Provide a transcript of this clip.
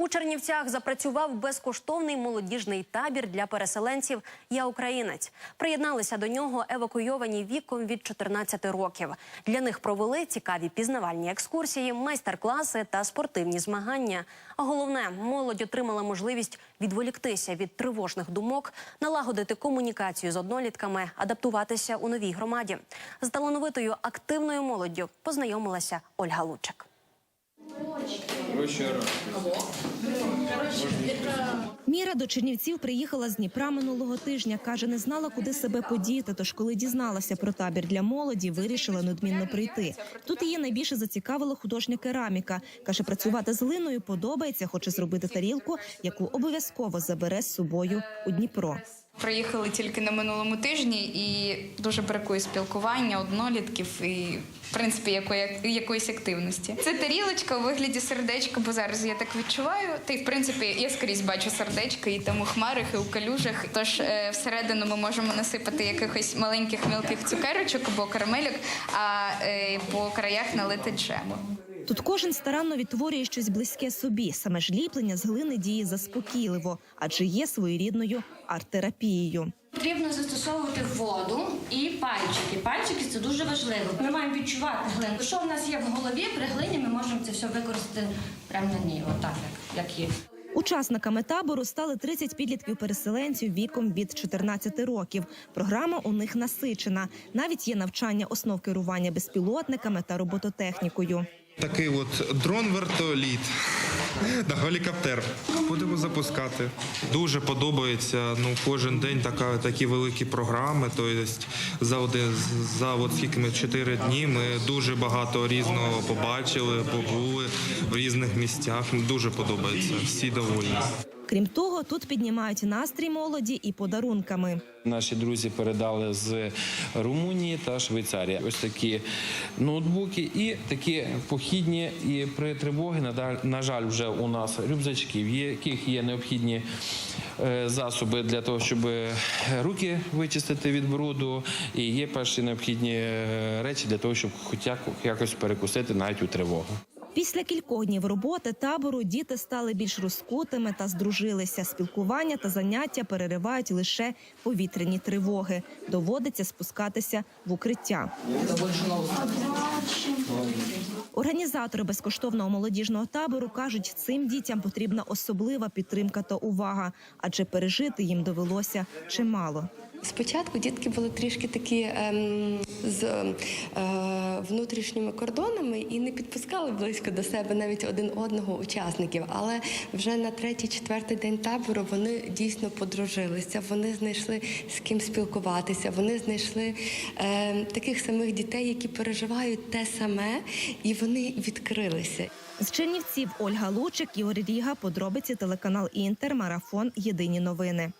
У Чернівцях запрацював безкоштовний молодіжний табір для переселенців Я Українець. Приєдналися до нього евакуйовані віком від 14 років. Для них провели цікаві пізнавальні екскурсії, майстер-класи та спортивні змагання. А головне, молодь отримала можливість відволіктися від тривожних думок, налагодити комунікацію з однолітками, адаптуватися у новій громаді. З талановитою активною молоддю познайомилася Ольга Лучик. Міра до Чернівців приїхала з Дніпра минулого тижня. Каже, не знала, куди себе подіти. Тож, коли дізналася про табір для молоді, вирішила неодмінно прийти. Тут її найбільше зацікавила художня кераміка. Каже, працювати з глиною подобається, хоче зробити тарілку, яку обов'язково забере з собою у Дніпро. Приїхали тільки на минулому тижні і дуже бракує спілкування, однолітків і, в принципі, якої, якоїсь активності. Це тарілочка у вигляді сердечка, бо зараз я так відчуваю. Та й в принципі я скрізь бачу сердечка і там у хмарах, і у калюжах. Тож е, всередину ми можемо насипати якихось маленьких мілких цукерочок або карамельок, а е, по краях налити джему. Тут кожен старанно відтворює щось близьке собі. Саме ж ліплення з глини діє заспокійливо, адже є своєрідною арт-терапією. Потрібно застосовувати воду і пальчики. Пальчики це дуже важливо. Ми маємо відчувати глину. Що в нас є в голові, при глині ми можемо це все використати прямо на ній, отак, як, є. Учасниками табору стали 30 підлітків-переселенців віком від 14 років. Програма у них насичена. Навіть є навчання основ керування безпілотниками та робототехнікою. Такий от дрон-вертоліт на гелікоптер. Будемо запускати. Дуже подобається. Ну кожен день така такі великі програми. Тобто за один за от скільки ми чотири дні. Ми дуже багато різного побачили, побули в різних місцях. Дуже подобається. Всі довольні. Крім того, тут піднімають настрій молоді і подарунками. Наші друзі передали з Румунії та Швейцарії ось такі ноутбуки і такі похідні. І при тривогі, на жаль, вже у нас рюкзачки, в яких є необхідні е, засоби для того, щоб е, руки вичистити від бруду, і є перші необхідні е, речі для того, щоб хоч якось перекусити навіть у тривогу. Після кількох днів роботи табору діти стали більш розкутими та здружилися. Спілкування та заняття переривають лише повітряні тривоги. Доводиться спускатися в укриття. Організатори безкоштовного молодіжного табору кажуть, цим дітям потрібна особлива підтримка та увага, адже пережити їм довелося чимало. Спочатку дітки були трішки такі ем, з е, внутрішніми кордонами і не підпускали близько до себе навіть один одного учасників. Але вже на третій, четвертий день табору вони дійсно подружилися. Вони знайшли з ким спілкуватися. Вони знайшли е, таких самих дітей, які переживають те саме, і вони відкрилися. З Чернівців Ольга Лучик, Ігор Ріга, подробиці телеканал Інтер, марафон Єдині новини.